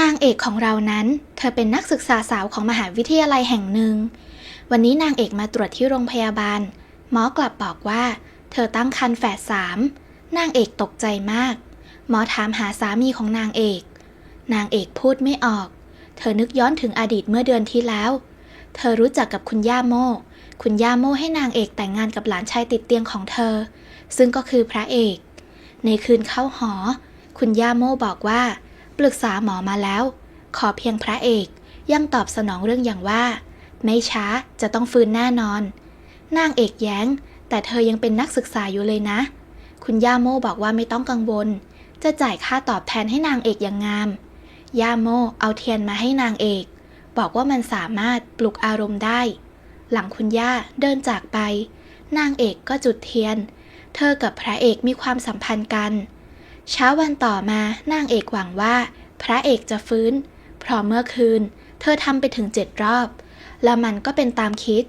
นางเอกของเรานั้น เธอเป็นนักศึกษาสาวของมหาวิทยาลัยแห่งหนึ่ง วันนี้นางเอกมาตรวจที่โรงพยาบาล หมอกลับบอกว่า เธอตั้งครรภ์แฝดสามนางเอกตกใจมาก หมอถามหาสามีของนางเอก นางเอกพูดไม่ออก เธอนึกย้อนถึงอดีตเมื่อเดือนที่แล้ว เธอรู้จักกับคุณย่าโม คุณย่าโมให้นางเอกแต่งงานกับหลานชายติดเตียงของเธอ ซึ่งก็คือพระเอก ในคืนเข้าหอ คุณย่าโมบอกว่า ปรึกษาหมอมาแล้ว ขอเพียงพระเอกยังตอบสนองเรื่องอย่างว่า ไม่ช้าจะต้องฟื้นแน่นอน นางเอกแย้ง แต่เธอยังเป็นนักศึกษาอยู่เลยนะ คุณย่าโมบอกว่าไม่ต้องกังวล จะจ่ายค่าตอบแทนให้นางเอกอย่างงาม ย่าโมเอาเทียนมาให้นางเอก บอกว่ามันสามารถปลุกอารมณ์ได้ หลังคุณย่าเดินจากไป นางเอกก็จุดเทียน เธอกับพระเอกมีความสัมพันธ์กันเเช้าวันต่อมานางเอกหวังว่า พระเอกจะฟื้น เพราะเมื่อคืน เธอทำไปถึงเจ็ดรอบ แล้วมันก็เป็นตามคิด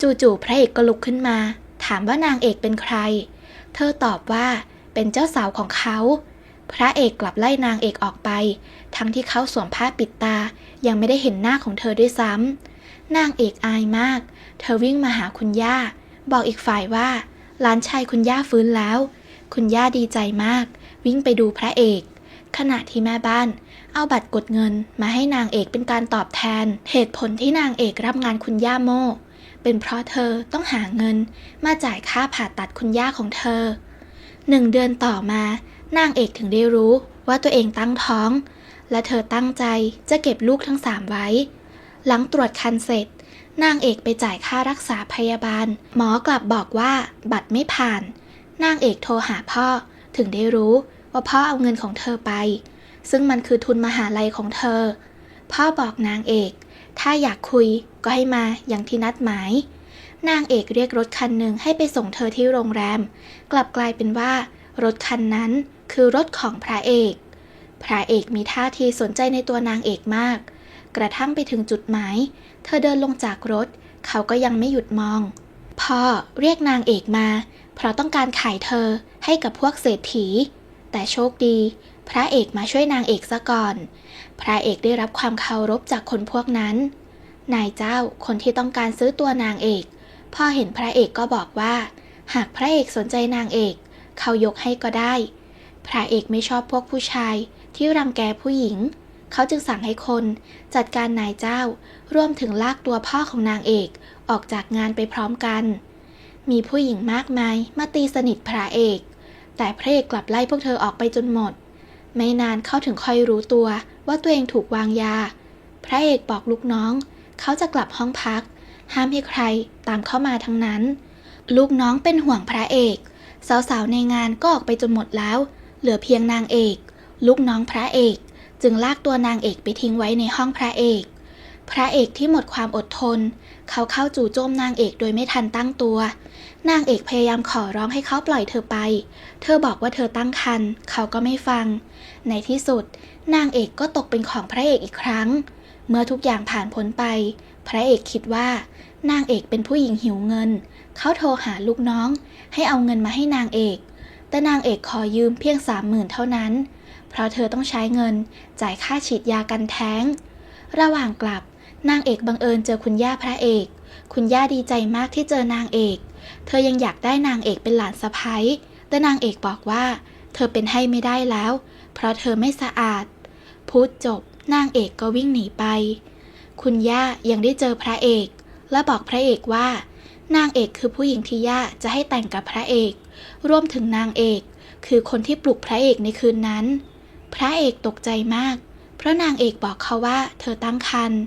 จู่ๆพระเอกก็ลุกขึ้นมา ถามว่านางเอกเป็นใคร เธอตอบว่าเป็นเจ้าสาวของเขา พระเอกกลับไล่นางเอกออกไป ทั้งที่เขาสวมผ้าปิดตา ยังไม่ได้เห็นหน้าของเธอด้วยซ้ำนางเอกอายมาก เธอวิ่งมาหาคุณย่า บอกอีกฝ่ายว่าหลานชายคุณย่าฟื้นแล้ว คุณย่าดีใจมาก วิ่งไปดูพระเอก ขณะที่แม่บ้าน เอาบัตรกดเงินมาให้นางเอกเป็นการตอบแทน เหตุผลที่นางเอกรับงานคุณย่าโมเป็นเพราะเธอต้องหาเงินมาจ่ายค่าผ่าตัดคุณย่าของเธอหนึ่งเดือนต่อมา นางเอกถึงได้รู้ว่าตัวเองตั้งท้อง และเธอตั้งใจจะเก็บลูกทั้งสามไว้ หลังตรวจคันเสร็จ นางเอกไปจ่ายค่ารักษาพยาบาล หมอกลับบอกว่าบัตรไม่ผ่าน นางเอกโทรหาพ่อ ถึงได้รู้ว่าพ่อเอาเงินของเธอไป ซึ่งมันคือทุนมหาลัยของเธอ พ่อบอกนางเอก ถ้าอยากคุยก็ให้มาอย่างที่นัดหมาย นางเอกเรียกรถคันหนึ่งให้ไปส่งเธอที่โรงแรม กลับกลายเป็นว่า รถคันนั้นคือรถของพระเอก พระเอกมีท่าทีสนใจในตัวนางเอกมาก กระทั่งไปถึงจุดหมาย เธอเดินลงจากรถ เขาก็ยังไม่หยุดมอง พ่อเรียกนางเอกมา เพราะต้องการขายเธอให้กับพวกเศรษฐี แต่โชคดี พระเอกมาช่วยนางเอกซะก่อน พระเอกได้รับความเคารพจากคนพวกนั้น นายเจ้าคนที่ต้องการซื้อตัวนางเอกพอเห็นพระเอกก็บอกว่า หากพระเอกสนใจนางเอก เขายกให้ก็ได้ พระเอกไม่ชอบพวกผู้ชายที่รังแกผู้หญิง เขาจึงสั่งให้คนจัดการนายเจ้ารวมถึงลากตัวพ่อของนางเอกออกจากงานไปพร้อมกัน มีผู้หญิงมากมายมาตีสนิทพระเอก แต่พระเอกกลับไล่พวกเธอออกไปจนหมด ไม่นานเขาถึงค่อยรู้ตัวว่าตัวเองถูกวางยา พระเอกบอกลูกน้อง เขาจะกลับห้องพัก ห้ามให้ใครตามเข้ามาทั้งนั้น ลูกน้องเป็นห่วงพระเอก สาวๆในงานก็ออกไปจนหมดแล้ว เหลือเพียงนางเอก ลูกน้องพระเอก จึงลากตัวนางเอกไปทิ้งไว้ในห้องพระเอก พระเอกที่หมดความอดทน เขาเข้าจู่โจมนางเอกโดยไม่ทันตั้งตัว นางเอกพยายามขอร้องให้เขาปล่อยเธอไป เธอบอกว่าเธอตั้งครรภ์เขาก็ไม่ฟัง ในที่สุด นางเอกก็ตกเป็นของพระเอกอีกครั้ง เมื่อทุกอย่างผ่านพ้นไป พระเอกคิดว่า นางเอกเป็นผู้หญิงหิวเงิน เขาโทรหาลูกน้อง ให้เอาเงินมาให้นางเอก แต่นางเอกขอยืมเพียงสามหมื่นเท่านั้น เพราะเธอต้องใช้เงินจ่ายค่าฉีดยากันแท้ง ระหว่างกลับ นางเอกบังเอิญเจอคุณย่าพระเอก คุณย่าดีใจมากที่เจอนางเอก เธอยังอยากได้นางเอกเป็นหลานสะใภ้แต่นางเอกบอกว่า เธอเป็นให้ไม่ได้แล้ว เพราะเธอไม่สะอาด พูดจบ นางเอกก็วิ่งหนีไป คุณย่ายังได้เจอพระเอก และบอกพระเอกว่า นางเอกคือผู้หญิงที่ย่าจะให้แต่งกับพระเอก รวมถึงนางเอก คือคนที่ปลุกพระเอกในคืนนั้น พระเอกตกใจมาก เพราะนางเอกบอกเขาว่าเธอตั้งครรภ์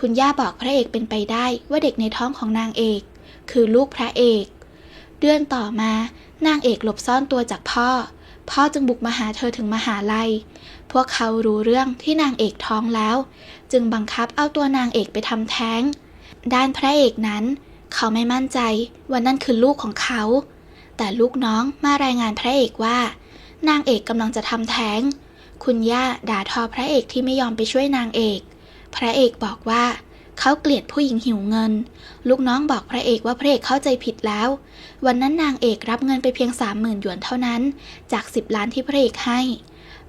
คุณย่าบอกพระเอกเป็นไปได้ว่าเด็กในท้องของนางเอก คือลูกพระเอก เดือนต่อมานางเอกหลบซ่อนตัวจากพ่อ พ่อจึงบุกมาหาเธอถึงมหาลัย พวกเขารู้เรื่องที่นางเอกท้องแล้ว จึงบังคับเอาตัวนางเอกไปทำแท้ง ด้านพระเอกนั้น เขาไม่มั่นใจว่านั่นคือลูกของเขา แต่ลูกน้องมารายงานพระเอกว่า นางเอกกำลังจะทำแท้ง คุณย่าด่าทอพระเอกที่ไม่ยอมไปช่วยนางเอก พระเอกบอกว่าเขาเกลียดผู้หญิงหิวเงิน ลูกน้องบอกพระเอกว่าพระเอกเข้าใจผิดแล้ว วันนั้นนางเอกรับเงินไปเพียงสามหมื่นหยวนเท่านั้น จากสิบล้านที่พระเอกให้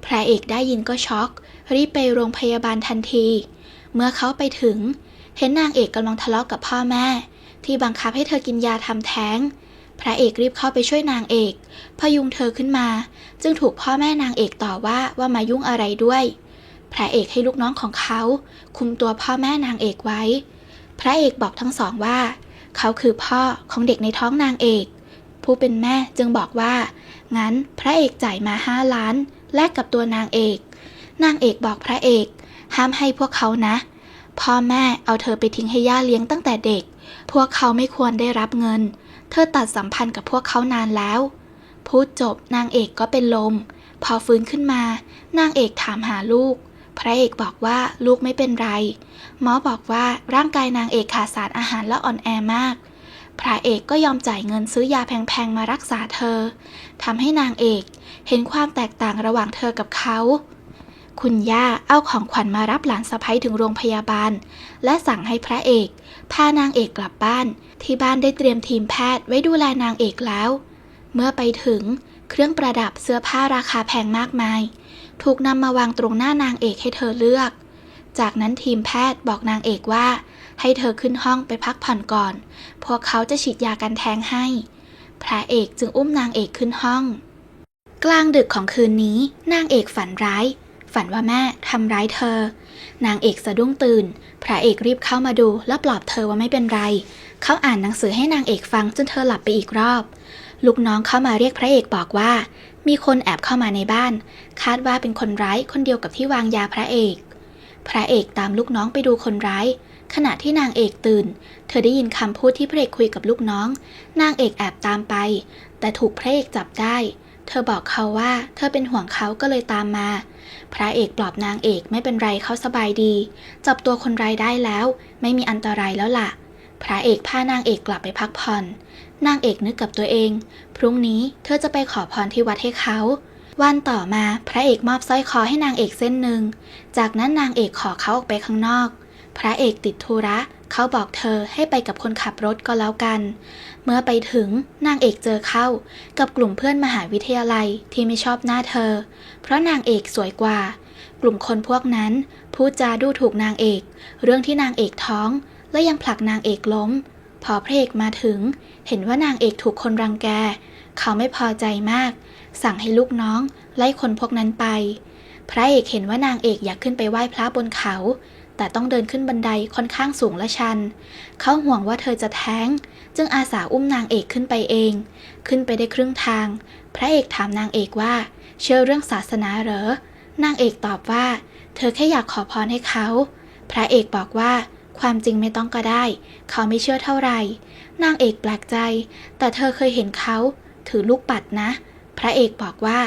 พระเอกได้ยินก็ช็อก รีบไปโรงพยาบาลทันที เมื่อเขาไปถึง เห็นนางเอกกำลังทะเลาะกับพ่อแม่ ที่บังคับให้เธอกินยาทำแท้ง พระเอกรีบเข้าไปช่วยนางเอก พยุงเธอขึ้นมา จึงถูกพ่อแม่นางเอกต่อว่าว่ามายุ่งอะไรด้วย พระเอกให้ลูกน้องของเขา คุมตัวพ่อแม่นางเอกไว้ พระเอกบอกทั้งสองว่า เขาคือพ่อของเด็กในท้องนางเอก ผู้เป็นแม่จึงบอกว่า งั้นพระเอกจ่ายมาห้าล้าน แลกกับตัวนางเอก นางเอกบอกพระเอกห้ามให้พวกเขานะ พ่อแม่เอาเธอไปทิ้งให้ย่าเลี้ยงตั้งแต่เด็ก พวกเขาไม่ควรได้รับเงิน เธอตัดสัมพันธ์กับพวกเขานานแล้ว พูดจบนางเอกก็เป็นลม พอฟื้นขึ้นมา นางเอกถามหาลูก พระเอกบอกว่าลูกไม่เป็นไร หมอบอกว่าร่างกายนางเอกขาดสารอาหารและอ่อนแอมาก พระเอกก็ยอมจ่ายเงินซื้อยาแพงๆมารักษาเธอทำให้นางเอกเห็นความแตกต่างระหว่างเธอกับเขา คุณย่าเอาของขวัญมารับหลานสะใภ้ถึงโรงพยาบาล และสั่งให้พระเอก พานางเอกกลับบ้าน ที่บ้านได้เตรียมทีมแพทย์ไว้ดูแลนางเอกแล้ว เมื่อไปถึงเครื่องประดับเสื้อผ้าราคาแพงมากมาย ถูกนำมาวางตรงหน้านางเอกให้เธอเลือก จากนั้นทีมแพทย์บอกนางเอกว่า ให้เธอขึ้นห้องไปพักผ่อนก่อน พวกเขาจะฉีดยากันแทงให้ พระเอกจึงอุ้มนางเอกขึ้นห้อง กลางดึกของคืนนี้นางเอกฝันร้าย ฝันว่าแม่ทำร้ายเธอ นางเอกสะดุ้งตื่น พระเอกรีบเข้ามาดูและปลอบเธอว่าไม่เป็นไร เขาอ่านหนังสือให้นางเอกฟังจนเธอหลับไปอีกรอบ ลูกน้องเข้ามาเรียกพระเอกบอกว่า มีคนแอบเข้ามาในบ้าน คาดว่าเป็นคนร้ายคนเดียวกับที่วางยาพระเอก พระเอกตามลูกน้องไปดูคนร้าย ขณะที่นางเอกตื่น เธอได้ยินคำพูดที่พระเอกคุยกับลูกน้อง นางเอกแอบตามไป แต่ถูกพระเอกจับได้ เธอบอกเขาว่าเธอเป็นห่วงเขาก็เลยตามมา พระเอกปลอบนางเอกไม่เป็นไรเขาสบายดี จับตัวคนร้ายได้แล้ว ไม่มีอันตรายแล้วล่ะ พระเอกพานางเอกกลับไปพักผ่อน นางเอกนึกกับตัวเอง พรุ่งนี้เธอจะไปขอพรที่วัดให้เขา วันต่อมาพระเอกมอบสร้อยคอให้นางเอกเส้นหนึ่ง จากนั้นนางเอกขอเขาออกไปข้างนอก พระเอกติดธุระ เขาบอกเธอให้ไปกับคนขับรถก็แล้วกัน เมื่อไปถึงนางเอกเจอเข้า กับกลุ่มเพื่อนมหาวิทยาลัยที่ไม่ชอบหน้าเธอ เพราะนางเอกสวยกว่า กลุ่มคนพวกนั้นพูดจาดูถูกนางเอก เรื่องที่นางเอกท้อง และยังผลักนางเอกล้ม พอพระเอกมาถึง เห็นว่านางเอกถูกคนรังแก เขาไม่พอใจมาก สั่งให้ลูกน้องไล่คนพวกนั้นไป พระเอกเห็นว่านางเอกอยากขึ้นไปไหว้พระบนเขา แต่ต้องเดินขึ้นบันไดค่อนข้างสูงและชัน เขาห่วงว่าเธอจะแท้ง จึงอาสาอุ้มนางเอกขึ้นไปเอง ขึ้นไปได้ครึ่งทาง พระเอกถามนางเอกว่า เชื่อเรื่องศาสนาเหรอ นางเอกตอบว่า เธอแค่อยากขอพรให้เขา พระเอกบอกว่า ความจริงไม่ต้องก็ได้ เขาไม่เชื่อเท่าไหร่ นางเอกแปลกใจ แต่เธอเคยเห็นเขา ถือลูกปัดนะ พระเอกบอกว่า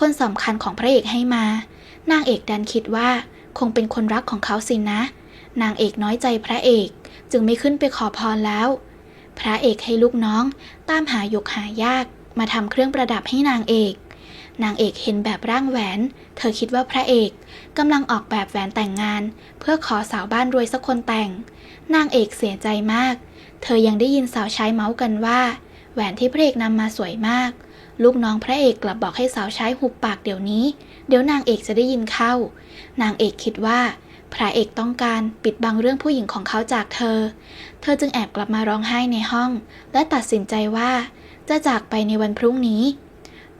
คนสำคัญของพระเอกให้มา นางเอกดันคิดว่า คงเป็นคนรักของเขาสินะ นางเอกน้อยใจพระเอกจึงไม่ขึ้นไปขอพรแล้ว พระเอกให้ลูกน้องตามหายกหายากมาทำเครื่องประดับให้นางเอก นางเอกเห็นแบบร่างแหวน เธอคิดว่าพระเอกกำลังออกแบบแหวนแต่งงาน เพื่อขอสาวบ้านรวยสักคนแต่ง นางเอกเสียใจมาก เธอยังได้ยินสาวใช้เมาส์กันว่า แหวนที่พระเอกนำมาสวยมาก ลูกน้องพระเอกกลับบอกให้สาวใช้หุบปากเดี๋ยวนี้ เดี๋ยวนางเอกจะได้ยินเข้า นางเอกคิดว่า พระเอกต้องการปิดบังเรื่องผู้หญิงของเขาจากเธอ เธอจึงแอบกลับมาร้องไห้ในห้อง และตัดสินใจว่า จะจากไปในวันพรุ่งนี้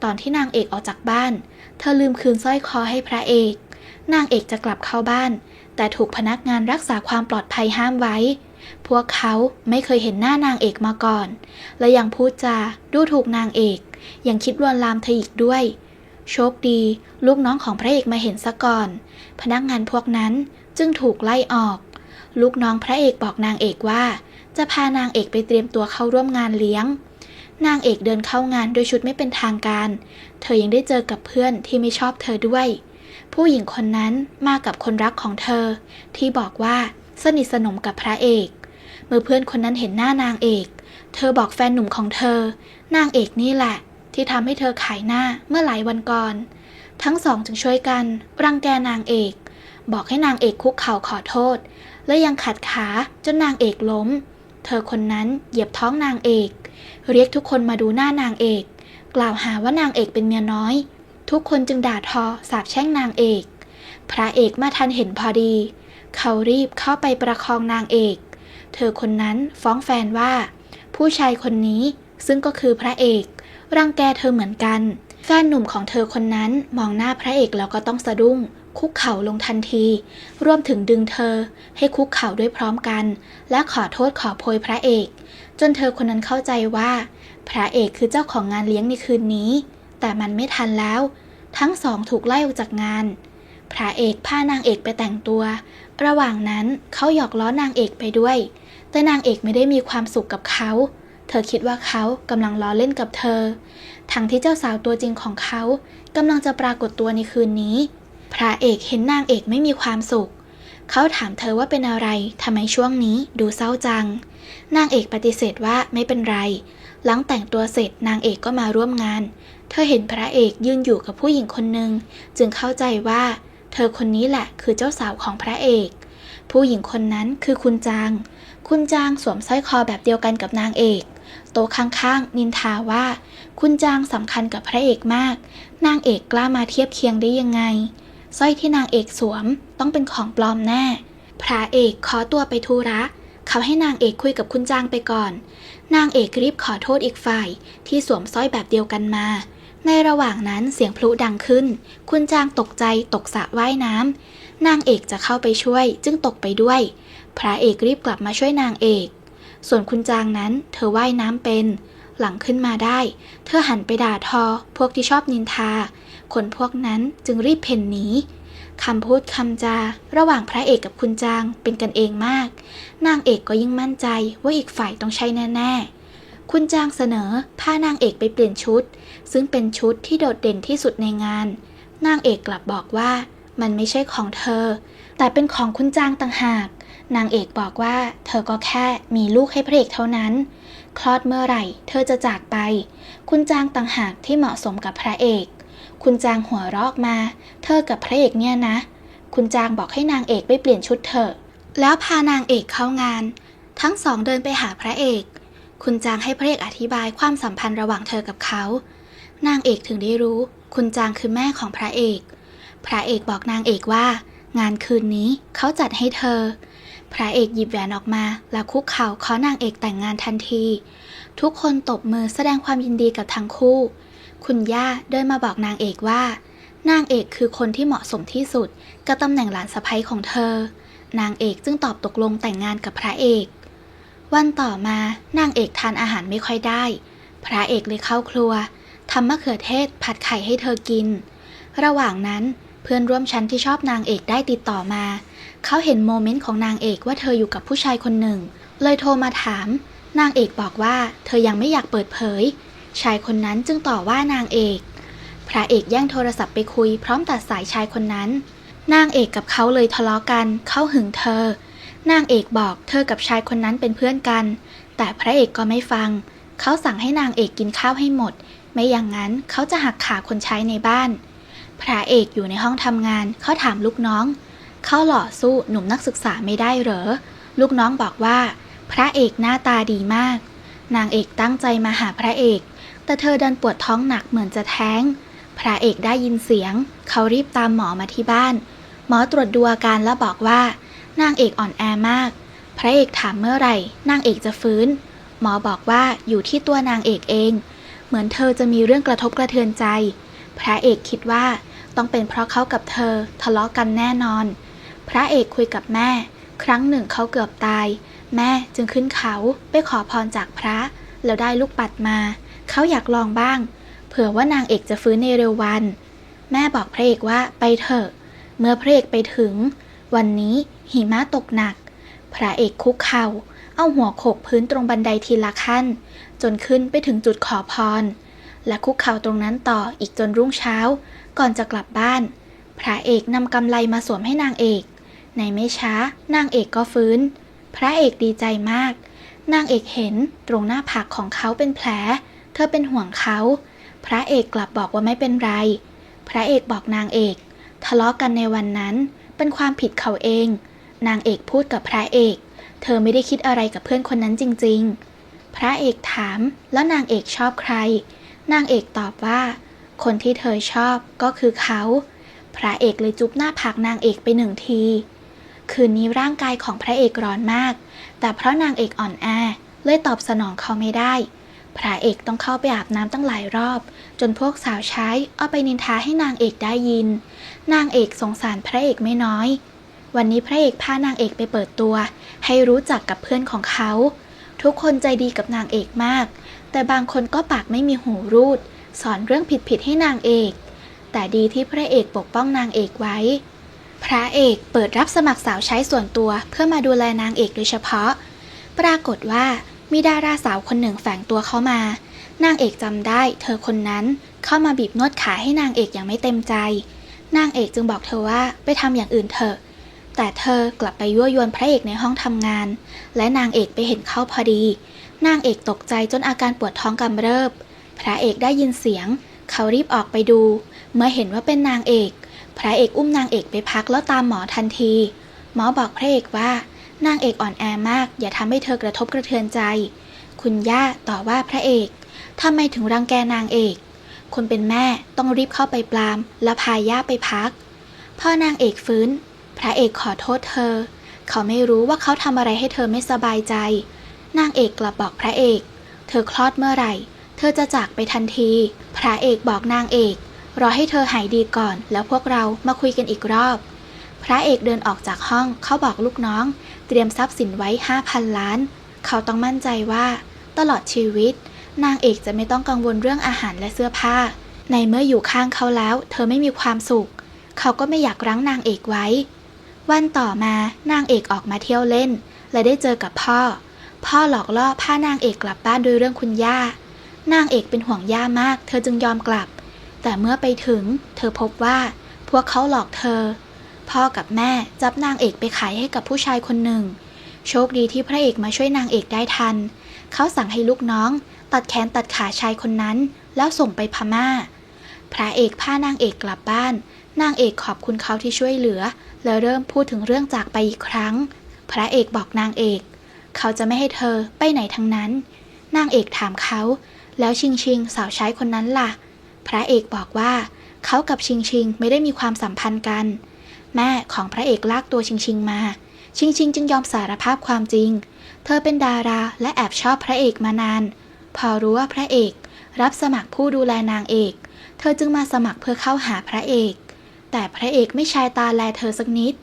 ตอนที่นางเอกออกจากบ้าน เธอลืมคืนสร้อยคอให้พระเอก นางเอกจะกลับเข้าบ้าน แต่ถูกพนักงานรักษาความปลอดภัยห้ามไว้พวกเขาไม่เคยเห็นหน้านางเอกมาก่อน และยังพูดจาดูถูกนางเอก ยังคิดลวนลามเธออีกด้วย โชคดี ลูกน้องของพระเอกมาเห็นซะก่อน พนักงานพวกนั้นจึงถูกไล่ออก ลูกน้องพระเอกบอกนางเอกว่า จะพานางเอกไปเตรียมตัวเข้าร่วมงานเลี้ยง นางเอกเดินเข้างานโดยชุดไม่เป็นทางการ เธอยังได้เจอกับเพื่อนที่ไม่ชอบเธอด้วย ผู้หญิงคนนั้นมากับคนรักของเธอ ที่บอกว่าสนิทสนมกับพระเอกเมื่อเพื่อนคนนั้นเห็นหน้านางเอก เธอบอกแฟนหนุ่มของเธอ นางเอกนี่แหละ ที่ทำให้เธอขายหน้าเมื่อหลายวันก่อน ทั้งสองจึงช่วยกันรังแกนางเอก บอกให้นางเอกคุกเข่าขอโทษ และยังขัดขาจนนางเอกล้ม เธอคนนั้นเหยียบท้องนางเอก เรียกทุกคนมาดูหน้านางเอก กล่าวหาว่านางเอกเป็นเมียน้อย ทุกคนจึงด่าทอสาบแช่งนางเอก พระเอกมาทันเห็นพอดี เขารีบเข้าไปประคองนางเอก เธอคนนั้นฟ้องแฟนว่า ผู้ชายคนนี้ซึ่งก็คือพระเอก รังแกเธอเหมือนกัน แฟนหนุ่มของเธอคนนั้นมองหน้าพระเอกแล้วก็ต้องสะดุ้ง คุกเข่าลงทันที รวมถึงดึงเธอ ให้คุกเข่าด้วยพร้อมกัน และขอโทษขอโพยพระเอก จนเธอคนนั้นเข้าใจว่า พระเอกคือเจ้าของงานเลี้ยงในคืนนี้ แต่มันไม่ทันแล้ว ทั้งสองถูกไล่ออกจากงาน พระเอกพานางเอกไปแต่งตัว ระหว่างนั้นเขาหยอกล้อนางเอกไปด้วย แต่นางเอกไม่ได้มีความสุขกับเขาเธอคิดว่าเขากำลังล้อเล่นกับเธอ ทั้งที่เจ้าสาวตัวจริงของเขากำลังจะปรากฏตัวในคืนนี้ พระเอกเห็นนางเอกไม่มีความสุข เขาถามเธอว่าเป็นอะไรทำไมช่วงนี้ดูเศร้าจัง นางเอกปฏิเสธว่าไม่เป็นไร หลังแต่งตัวเสร็จนางเอกก็มาร่วมงาน เธอเห็นพระเอกยืนอยู่กับผู้หญิงคนหนึ่งจึงเข้าใจว่า เธอคนนี้แหละคือเจ้าสาวของพระเอกผู้หญิงคนนั้นคือคุณจาง คุณจางสวมสร้อยคอแบบเดียวกันกับนางเอก โต๊ะข้างๆ นินทาว่า คุณจางสำคัญกับพระเอกมาก นางเอกกล้ามาเทียบเคียงได้ยังไงสร้อยที่นางเอกสวมต้องเป็นของปลอมแน่ พระเอกขอตัวไปธุระ เขาให้นางเอกคุยกับคุณจางไปก่อน นางเอกรีบขอโทษอีกฝ่ายที่สวมสร้อยแบบเดียวกันมา ในระหว่างนั้นเสียงพลุดังขึ้น คุณจางตกใจตกสระว่ายน้ำนางเอกจะเข้าไปช่วยจึงตกไปด้วย พระเอกรีบกลับมาช่วยนางเอก ส่วนคุณจางนั้นเธอว่ายน้ำเป็น หลังขึ้นมาได้ เธอหันไปด่าทอ พวกที่ชอบนินทา คนพวกนั้นจึงรีบเพ่นหนีคำพูดคำจา ระหว่างพระเอกกับคุณจางเป็นกันเองมาก นางเอกก็ยิ่งมั่นใจว่าอีกฝ่ายต้องใช่แน่ ๆ คุณจางเสนอพานางเอกไปเปลี่ยนชุด ซึ่งเป็นชุดที่โดดเด่นที่สุดในงาน นางเอกกลับบอกว่า มันไม่ใช่ของเธอ แต่เป็นของคุณจางต่างหาก นางเอกบอกว่า เธอก็แค่มีลูกให้พระเอกเท่านั้น คลอดเมื่อไหร่ เธอจะจากไป คุณจางต่างหากที่เหมาะสมกับพระเอก คุณจางหัวเรอกมา เธอกับพระเอกเนี่ยนะ คุณจางบอกให้นางเอกไปเปลี่ยนชุดเถอะ แล้วพานางเอกเข้างาน ทั้งสองเดินไปหาพระเอก คุณจางให้พระเอกอธิบายความสัมพันธ์ระหว่างเธอกับเขา นางเอกถึงได้รู้ คุณจางคือแม่ของพระเอก พระเอกบอกนางเอกว่า งานคืนนี้เขาจัดให้เธอ พระเอกหยิบแหวนออกมาแล้วคุกเข่าขอนางเอกแต่งงานทันที ทุกคนตบมือแสดงความยินดีกับทั้งคู่ คุณย่าเดินมาบอกนางเอกว่า นางเอกคือคนที่เหมาะสมที่สุด กับตำแหน่งหลานสะใภ้ของเธอ นางเอกจึงตอบตกลงแต่งงานกับพระเอก วันต่อมานางเอกทานอาหารไม่ค่อยได้ พระเอกเลยเข้าครัวทำมะเขือเทศผัดไข่ให้เธอกิน ระหว่างนั้นเพื่อนร่วมชั้นที่ชอบนางเอกได้ติดต่อมา เขาเห็นโมเมนต์ของนางเอกว่าเธออยู่กับผู้ชายคนหนึ่ง เลยโทรมาถาม นางเอกบอกว่าเธอยังไม่อยากเปิดเผย ชายคนนั้นจึงต่อว่านางเอก พระเอกแย่งโทรศัพท์ไปคุยพร้อมตัดสายชายคนนั้น นางเอกกับเขาเลยทะเลาะกัน เขาหึงเธอ นางเอกบอกเธอกับชายคนนั้นเป็นเพื่อนกัน แต่พระเอกก็ไม่ฟัง เขาสั่งให้นางเอกกินข้าวให้หมด ไม่อย่างนั้นเขาจะหักขาคนใช้ในบ้าน พระเอกอยู่ในห้องทำงาน เขาถามลูกน้อง เขาหล่อสู้หนุ่มนักศึกษาไม่ได้เหรอ ลูกน้องบอกว่า พระเอกหน้าตาดีมาก นางเอกตั้งใจมาหาพระเอก แต่เธอดันปวดท้องหนักเหมือนจะแท้ง พระเอกได้ยินเสียง เขารีบตามหมอมาที่บ้าน หมอตรวจดูอาการแล้วบอกว่า นางเอกอ่อนแอมาก พระเอกถามเมื่อไหร่ นางเอกจะฟื้น หมอบอกว่าอยู่ที่ตัวนางเอกเอง เหมือนเธอจะมีเรื่องกระทบกระเทือนใจ พระเอกคิดว่าต้องเป็นเพราะเขากับเธอทะเลาะกันแน่นอน พระเอกคุยกับแม่ ครั้งหนึ่งเขาเกือบตาย แม่จึงขึ้นเขาไปขอพรจากพระ แล้วได้ลูกปัดมา เขาอยากลองบ้าง เผื่อว่านางเอกจะฟื้นในเร็ววัน แม่บอกพระเอกว่าไปเถอะ เมื่อพระเอกไปถึง วันนี้หิมะตกหนัก พระเอกคุกเข่า เอาหัวโขกพื้นตรงบันไดทีละขั้น จนขึ้นไปถึงจุดขอพร และคุกเข่าตรงนั้นต่ออีกจนรุ่งเช้า ก่อนจะกลับบ้าน พระเอกนำกำไลมาสวมให้นางเอก ในไม่ช้านางเอกก็ฟื้น พระเอกดีใจมาก นางเอกเห็นตรงหน้าผากของเขาเป็นแผล เธอเป็นห่วงเขา พระเอกกลับบอกว่าไม่เป็นไร พระเอกบอกนางเอก ทะเลาะกันในวันนั้น เป็นความผิดเขาเอง นางเอกพูดกับพระเอก เธอไม่ได้คิดอะไรกับเพื่อนคนนั้นจริง ๆ พระเอกถามแล้วนางเอกชอบใคร นางเอกตอบว่า คนที่เธอชอบก็คือเขา พระเอกเลยจุ๊บหน้าผากนางเอกไปหนึ่งที คืนนี้ร่างกายของพระเอกร้อนมาก แต่เพราะนางเอกอ่อนแอเลยตอบสนองเขาไม่ได้ พระเอกต้องเข้าไปอาบน้ำตั้งหลายรอบ จนพวกสาวใช้เอาไปนินทาให้นางเอกได้ยิน นางเอกสงสารพระเอกไม่น้อย วันนี้พระเอกพานางเอกไปเปิดตัว ให้รู้จักกับเพื่อนของเขา ทุกคนใจดีกับนางเอกมาก แต่บางคนก็ปากไม่มีหูรูด สอนเรื่องผิดๆให้นางเอก แต่ดีที่พระเอกปกป้องนางเอกไว้ พระเอกเปิดรับสมัครสาวใช้ส่วนตัวเพื่อมาดูแลนางเอกโดยเฉพาะ ปรากฏว่ามีดาราสาวคนหนึ่งแฝงตัวเข้ามา นางเอกจำได้ เธอคนนั้นเข้ามาบีบนวดขาให้นางเอกอย่างไม่เต็มใจ นางเอกจึงบอกเธอว่าไปทำอย่างอื่นเถอะ แต่เธอกลับไปยั่วยวนพระเอกในห้องทำงาน และนางเอกไปเห็นเข้าพอดี นางเอกตกใจจนอาการปวดท้องกำเริบ พระเอกได้ยินเสียง เขารีบออกไปดู เมื่อเห็นว่าเป็นนางเอก พระเอกอุ้มนางเอกไปพักแล้วตามหมอทันที หมอบอกพระเอกว่านางเอกอ่อนแอมาก อย่าทำให้เธอกระทบกระเทือนใจ คุณย่าต่อว่าพระเอกทำไมถึงรังแกนางเอก คนเป็นแม่ต้องรีบเข้าไปปราม และพาย่าไปพักพ่อนางเอกฟื้น พระเอกขอโทษเธอ เขาไม่รู้ว่าเขาทำอะไรให้เธอไม่สบายใจ นางเอกกลับบอกพระเอก เธอคลอดเมื่อไหร่ เธอจะจากไปทันที พระเอกบอกนางเอก รอให้เธอหายดีก่อน แล้วพวกเรามาคุยกันอีกรอบ พระเอกเดินออกจากห้องเขาบอกลูกน้อง เตรียมทรัพย์สินไว้5,000ล้าน เขาต้องมั่นใจว่า ตลอดชีวิต นางเอกจะไม่ต้องกังวลเรื่องอาหารและเสื้อผ้า ในเมื่ออยู่ข้างเขาแล้ว เธอไม่มีความสุข เขาก็ไม่อยากรั้งนางเอกไว้ วันต่อมานางเอกออกมาเที่ยวเล่น และได้เจอกับพ่อ พ่อหลอกล่อพานางเอกกลับบ้านด้วยเรื่องคุณย่านางเอกเป็นห่วงย่ามาก เธอจึงยอมกลับ แต่เมื่อไปถึง เธอพบว่า พวกเขาหลอกเธอ พ่อกับแม่จับนางเอกไปขายให้กับผู้ชายคนหนึ่ง โชคดีที่พระเอกมาช่วยนางเอกได้ทัน เขาสั่งให้ลูกน้อง ตัดแขนตัดขาชายคนนั้น แล้วส่งไปพม่า พระเอกพานางเอกกลับบ้าน นางเอกขอบคุณเขาที่ช่วยเหลือ แล้วเริ่มพูดถึงเรื่องจากไปอีกครั้ง พระเอกบอกนางเอก เขาจะไม่ให้เธอไปไหนทั้งนั้น นางเอกถามเขา แล้วชิงชิงสาวใช้คนนั้นล่ะ พระเอกบอกว่าเขากับชิงชิงไม่ได้มีความสัมพันธ์กัน แม่ของพระเอกลากตัวชิงชิงมา ชิงชิงจึงยอมสารภาพความจริง เธอเป็นดาราและแอบชอบพระเอกมานาน พอรู้ว่าพระเอกรับสมัครผู้ดูแลนางเอก เธอจึงมาสมัครเพื่อเข้าหาพระเอก แต่พระเอกไม่ชายตาแลเธอสักนิด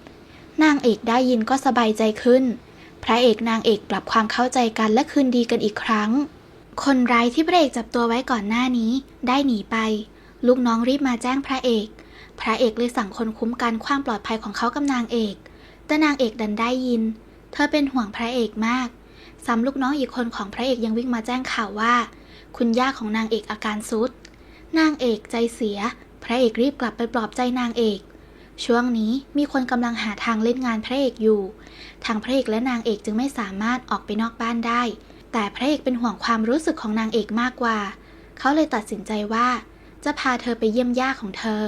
นางเอกได้ยินก็สบายใจขึ้น พระเอกนางเอกปรับความเข้าใจกันและคืนดีกันอีกครั้ง คนร้ายที่พระเอกจับตัวไว้ก่อนหน้านี้ ได้หนีไป ลูกน้องรีบมาแจ้งพระเอก พระเอกเลยสั่งคนคุ้มกันความปลอดภัยของเขากับนางเอก แต่นางเอกดันได้ยิน เธอเป็นห่วงพระเอกมากซ้ำลูกน้องอีกคนของพระเอกยังวิ่งมาแจ้งข่าวว่า คุณย่าของนางเอกอาการซุดนางเอกใจเสีย พระเอกรีบกลับไปปลอบใจนางเอก ช่วงนี้มีคนกำลังหาทางเล่นงานพระเอกอยู่ ทางพระเอกและนางเอกจึงไม่สามารถออกไปนอกบ้านได้ แต่พระเอกเป็นห่วงความรู้สึกของนางเอกมากกว่า เขาเลยตัดสินใจว่า จะพาเธอไปเยี่ยมย่าของเธอ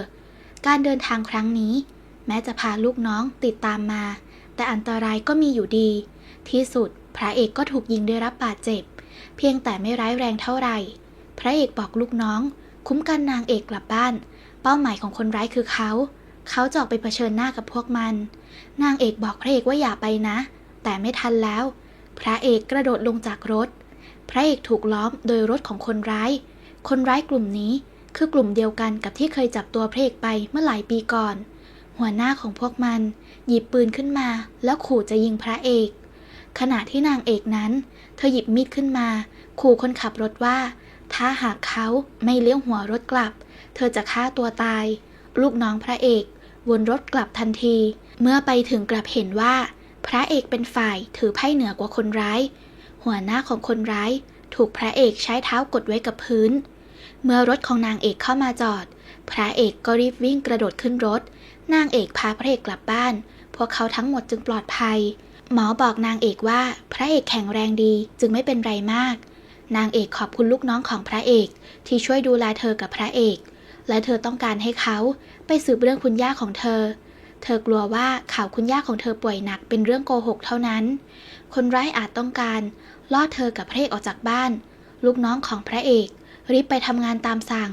การเดินทางครั้งนี้ แม้จะพาลูกน้องติดตามมา แต่อันตรายก็มีอยู่ดี ที่สุดพระเอกก็ถูกยิงได้รับบาดเจ็บ เพียงแต่ไม่ร้ายแรงเท่าไหร่ พระเอกบอกลูกน้อง คุ้มกันนางเอกกลับบ้าน เป้าหมายของคนร้ายคือเขา เขาจะออกไปเผชิญหน้ากับพวกมัน นางเอกบอกพระเอกว่าอย่าไปนะ แต่ไม่ทันแล้ว พระเอกกระโดดลงจากรถ พระเอกถูกล้อมโดยรถของคนร้าย คนร้ายกลุ่มนี้คือกลุ่มเดียวกันกับที่เคยจับตัวพระเอกไปเมื่อหลายปีก่อน หัวหน้าของพวกมัน หยิบปืนขึ้นมา แล้วขู่จะยิงพระเอก ขณะที่นางเอกนั้น เธอหยิบมีดขึ้นมา ขู่คนขับรถว่า ถ้าหากเขาไม่เลี้ยวหัวรถกลับ เธอจะฆ่าตัวตาย ลูกน้องพระเอก วนรถกลับทันที เมื่อไปถึงกลับเห็นว่า พระเอกเป็นฝ่ายถือไพ่เหนือกว่าคนร้าย หัวหน้าของคนร้าย ถูกพระเอกใช้เท้ากดไว้กับพื้น เมื่อรถของนางเอกเข้ามาจอด พระเอกก็รีบวิ่งกระโดดขึ้นรถ นางเอกพาพระเอกกลับบ้าน พวกเขาทั้งหมดจึงปลอดภัย หมอบอกนางเอกว่าพระเอกแข็งแรงดีจึงไม่เป็นไรมาก นางเอกขอบคุณลูกน้องของพระเอก ที่ช่วยดูแลเธอกับพระเอก และเธอต้องการให้เขาไปสืบเรื่องคุณย่าของเธอ เธอกลัวว่าข่าวคุณย่าของเธอป่วยหนักเป็นเรื่องโกหกเท่านั้น คนร้ายอาจต้องการ ล่อเธอกับพระเอกออกจากบ้าน ลูกน้องของพระเอก รีบไปทำงานตามสั่ง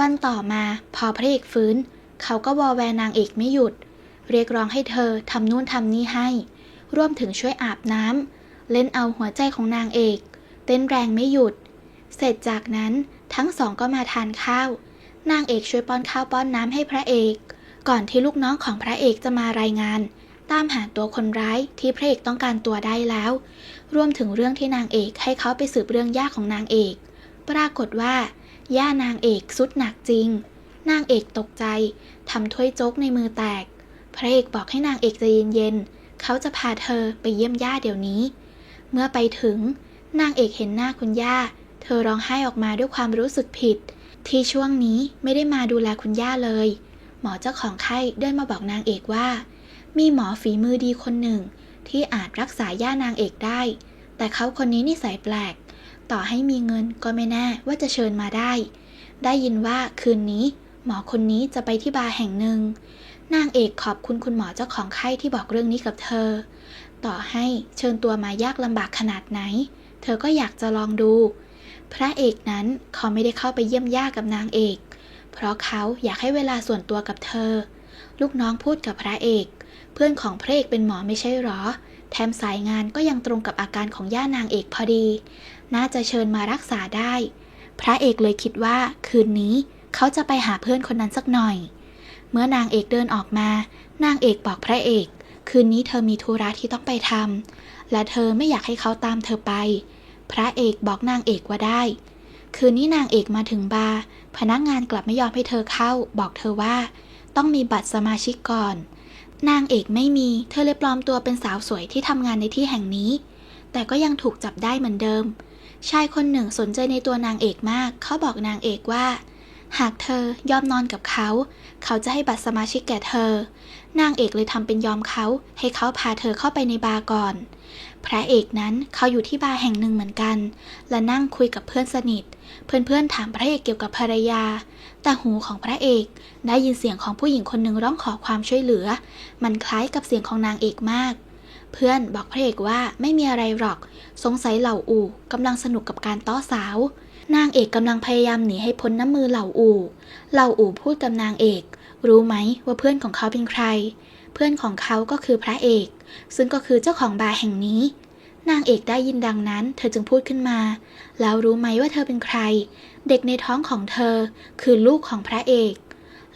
วันต่อมาพอพระเอกฟื้น เขาก็วอแวร์นางเอกไม่หยุด เรียกร้องให้เธอทำนู่นทำนี่ให้รวมถึงช่วยอาบน้ำเล่นเอาหัวใจของนางเอก เต้นแรงไม่หยุด เสร็จจากนั้นทั้งสองก็มาทานข้าว นางเอกช่วยป้อนข้าวป้อนน้ำให้พระเอก ก่อนที่ลูกน้องของพระเอกจะมารายงาน ตามหาตัวคนร้ายที่พระเอกต้องการตัวได้แล้ว รวมถึงเรื่องที่นางเอกให้เขาไปสืบเรื่องย่าของนางเอก ปรากฏว่า ย่านางเอกสุดหนักจริง นางเอกตกใจทำถ้วยโจ๊กในมือแตก พระเอกบอกให้นางเอกใจเย็นๆเขาจะพาเธอไปเยี่ยมย่าเดี๋ยวนี้ เมื่อไปถึง นางเอกเห็นหน้าคุณย่า เธอร้องไห้ออกมาด้วยความรู้สึกผิด ที่ช่วงนี้ไม่ได้มาดูแลคุณย่าเลย หมอเจ้าของไข้เดินมาบอกนางเอกว่า มีหมอฝีมือดีคนหนึ่ง ที่อาจรักษาย่านางเอกได้ แต่เขาคนนี้นิสัยแปลก ต่อให้มีเงินก็ไม่แน่ว่าจะเชิญมาได้ ได้ยินว่าคืนนี้ หมอคนนี้จะไปที่บาร์แห่งหนึ่ง นางเอกขอบคุณคุณหมอเจ้าของไข้ที่บอกเรื่องนี้กับเธอ ต่อให้เชิญตัวมายากลำบากขนาดไหน เธอก็อยากจะลองดู พระเอกนั้นเขาไม่ได้เข้าไปเยี่ยมย่ากับนางเอก เพราะเขาอยากให้เวลาส่วนตัวกับเธอ ลูกน้องพูดกับพระเอก เพื่อนของพระเอกเป็นหมอไม่ใช่หรอ แถมสายงานก็ยังตรงกับอาการของย่านางเอกพอดี น่าจะเชิญมารักษาได้ พระเอกเลยคิดว่าคืนนี้เขาจะไปหาเพื่อนคนนั้นสักหน่อย เมื่อนางเอกเดินออกมา นางเอกบอกพระเอก คืนนี้เธอมีธุระที่ต้องไปทำและเธอไม่อยากให้เขาตามเธอไป พระเอกบอกนางเอกว่าได้ คืนนี้นางเอกมาถึงบาร์พนักงานกลับไม่ยอมให้เธอเข้า บอกเธอว่า ต้องมีบัตรสมาชิกก่อน นางเอกไม่มี เธอเลยปลอมตัวเป็นสาวสวยที่ทำงานในที่แห่งนี้ แต่ก็ยังถูกจับได้เหมือนเดิม ชายคนหนึ่งสนใจในตัวนางเอกมาก เขาบอกนางเอกว่า หากเธอยอมนอนกับเขา เขาจะให้บัตรสมาชิกแก่เธอ นางเอกเลยทำเป็นยอมเขา ให้เขาพาเธอเข้าไปในบาร์ก่อน พระเอกนั้นเขาอยู่ที่บาร์แห่งหนึ่งเหมือนกัน และนั่งคุยกับเพื่อนสนิท เพื่อนๆถามพระเอกเกี่ยวกับภรรยา แต่หูของพระเอกได้ยินเสียงของผู้หญิงคนหนึ่งร้องขอความช่วยเหลือ มันคล้ายกับเสียงของนางเอกมาก เพื่อนบอกพระเอกว่าไม่มีอะไรหรอก สงสัยเหล่าอู่กำลังสนุกกับการต้อสาว นางเอกกำลังพยายามหนีให้พ้นน้ำมือเหล่าอู่ เหล่าอู่พูดกับนางเอก รู้ไหมว่าเพื่อนของเขาเป็นใคร เพื่อนของเขาก็คือพระเอก ซึ่งก็คือเจ้าของบาร์แห่งนี้ นางเอกได้ยินดังนั้น เธอจึงพูดขึ้นมา แล้วรู้ไหมว่าเธอเป็นใคร เด็กในท้องของเธอ คือลูกของพระเอก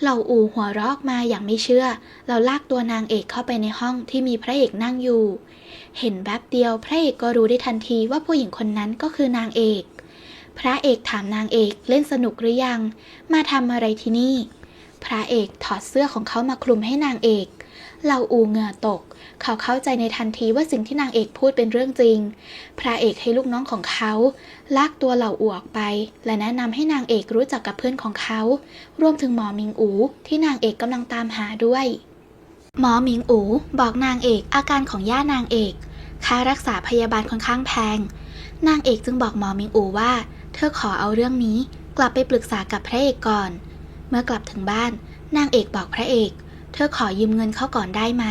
เหล่าอู่หัวเรอกมาอย่างไม่เชื่อ เราลากตัวนางเอกเข้าไปในห้องที่มีพระเอกนั่งอยู่ เห็นแป๊บเดียวพระเอกก็รู้ได้ทันทีว่าผู้หญิงคนนั้นก็คือนางเอก พระเอกถามนางเอกเล่นสนุกหรือยัง มาทำอะไรที่นี่ พระเอกถอดเสื้อของเขามาคลุมให้นางเอกเหล่าอูเหงื่อตก เขาเข้าใจในทันทีว่าสิ่งที่นางเอกพูดเป็นเรื่องจริง พระเอกให้ลูกน้องของเขาลากตัวเหล่าอูออกไป และแนะนำให้นางเอกรู้จักกับเพื่อนของเขา รวมถึงหมอมิงอูที่นางเอกกำลังตามหาด้วย หมอมิงอูบอกนางเอกอาการของย่านางเอก ค่ารักษาพยาบาลค่อนข้างแพง นางเอกจึงบอกหมอมิงอูว่า เธอขอเอาเรื่องนี้กลับไปปรึกษากับพระเอกก่อน เมื่อกลับถึงบ้าน นางเอกบอกพระเอก เธอขอยืมเงินเขาก่อนได้ไหม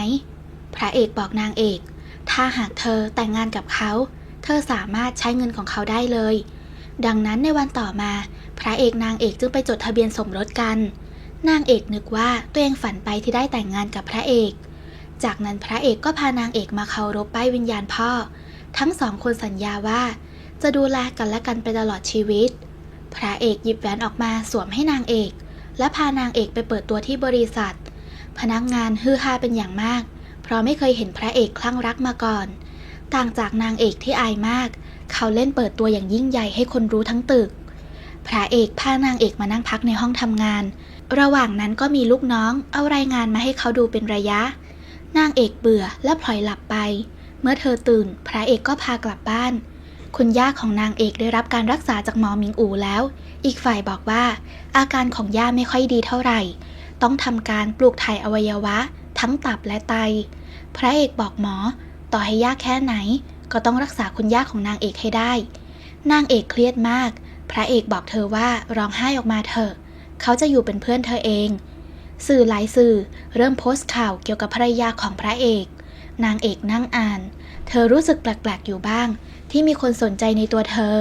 พระเอกบอกนางเอก ถ้าหากเธอแต่งงานกับเขา เธอสามารถใช้เงินของเขาได้เลย ดังนั้นในวันต่อมา พระเอกนางเอกจึงไปจดทะเบียนสมรสกัน นางเอกนึกว่าตัวเองฝันไปที่ได้แต่งงานกับพระเอก จากนั้นพระเอกก็พานางเอกมาเคารพป้ายวิญญาณพ่อ ทั้งสองคนสัญญาว่า จะดูแลกันและกันไปตลอดชีวิต พระเอกหยิบแหวนออกมาสวมให้นางเอก และพานางเอกไปเปิดตัวที่บริษัท พนักงานฮือฮาเป็นอย่างมาก เพราะไม่เคยเห็นพระเอกคลั่งรักมาก่อน ต่างจากนางเอกที่อายมาก เขาเล่นเปิดตัวอย่างยิ่งใหญ่ให้คนรู้ทั้งตึก พระเอกพานางเอกมานั่งพักในห้องทำงาน ระหว่างนั้นก็มีลูกน้องเอารายงานมาให้เขาดูเป็นระยะ นางเอกเบื่อและพลอยหลับไป เมื่อเธอตื่น พระเอกก็พากลับบ้าน คุณย่าของนางเอกได้รับการรักษาจากหมอหมิงอูแล้ว อีกฝ่ายบอกว่า อาการของย่าไม่ค่อยดีเท่าไหร่ ต้องทำการปลูกถ่ายอวัยวะ ทั้งตับและไต พระเอกบอกหมอ ต่อให้ยากแค่ไหน ก็ต้องรักษาคุณย่าของนางเอกให้ได้ นางเอกเครียดมาก พระเอกบอกเธอว่าร้องไห้ออกมาเถอะ เขาจะอยู่เป็นเพื่อนเธอเอง สื่อหลายสื่อเริ่มโพสต์ข่าวเกี่ยวกับภรรยาของพระเอก นางเอกนั่งอ่าน เธอรู้สึกแปลกๆอยู่บ้าง ที่มีคนสนใจในตัวเธอ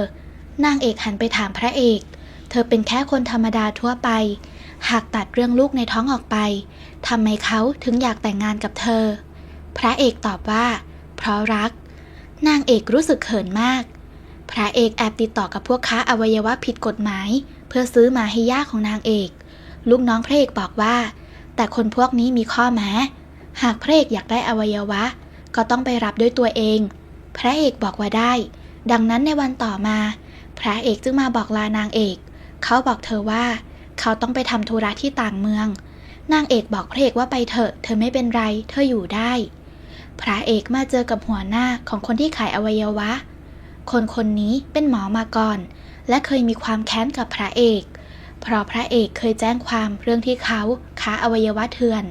นางเอกหันไปถามพระเอก เธอเป็นแค่คนธรรมดาทั่วไป หากตัดเรื่องลูกในท้องออกไปทำไมเขาถึงอยากแต่งงานกับเธอ พระเอกตอบว่า เพราะรัก นางเอกรู้สึกเขินมาก พระเอกแอบติดต่อกับพวกค้าอวัยวะผิดกฎหมาย เพื่อซื้อมาให้ย่าของนางเอก ลูกน้องพระเอกบอกว่า แต่คนพวกนี้มีข้อแม้ หากพระเอกอยากได้อวัยวะ ก็ต้องไปรับด้วยตัวเอง พระเอกบอกว่าได้ ดังนั้นในวันต่อมา พระเอกจึงมาบอกลานางเอก เขาบอกเธอว่า เขาต้องไปทำธุระที่ต่างเมือง นางเอกบอกพระเอกว่าไปเถอะ เธอไม่เป็นไร เธออยู่ได้ พระเอกมาเจอกับหัวหน้าของคนที่ขายอวัยวะ คนคนนี้เป็นหมอมาก่อน และเคยมีความแค้นกับพระเอก เพราะพระเอกเคยแจ้งความเรื่องที่เขาค้าอวัยวะเถื่อน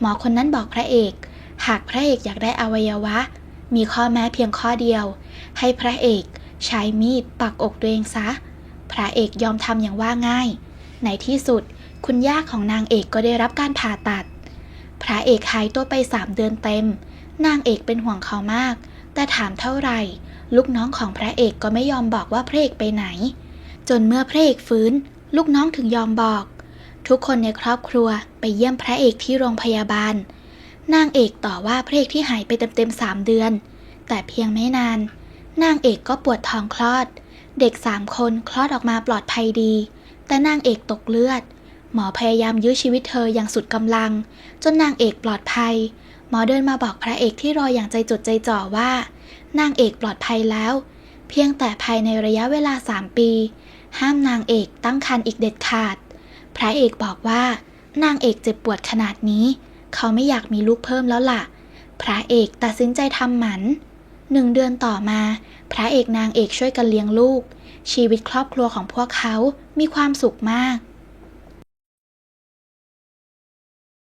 หมอคนนั้นบอกพระเอก หากพระเอกอยากได้อวัยวะ มีข้อแม้เพียงข้อเดียว ให้พระเอกใช้มีดปักอกตัวเองซะ พระเอกยอมทำอย่างว่าง่าย ในที่สุดคุณย่าของนางเอกก็ได้รับการผ่าตัด พระเอกหายตัวไปสามเดือนเต็ม นางเอกเป็นห่วงเขามาก แต่ถามเท่าไหร่ ลูกน้องของพระเอกก็ไม่ยอมบอกว่าพระเอกไปไหน จนเมื่อพระเอกฟื้น ลูกน้องถึงยอมบอก ทุกคนในครอบครัวไปเยี่ยมพระเอกที่โรงพยาบาล นางเอกต่อว่าพระเอกที่หายไปเต็มๆสามเดือน แต่เพียงไม่นาน นางเอกก็ปวดท้องคลอด เด็กสามคนคลอดออกมาปลอดภัยดี แต่นางเอกตกเลือด หมอพยายามยื้อชีวิตเธออย่างสุดกำลัง จนนางเอกปลอดภัย หมอเดินมาบอกพระเอกที่รออย่างใจจดใจจ่อว่า นางเอกปลอดภัยแล้ว เพียงแต่ภายในระยะเวลาสามปี ห้ามนางเอกตั้งครรภ์อีกเด็ดขาด พระเอกบอกว่านางเอกเจ็บปวดขนาดนี้ เขาไม่อยากมีลูกเพิ่มแล้วล่ะ พระเอกตัดสินใจทำหมันหนึ่งเดือนต่อมา พระเอกนางเอกช่วยกันเลี้ยงลูก ชีวิตครอบครัวของพวกเขา มีความสุขมาก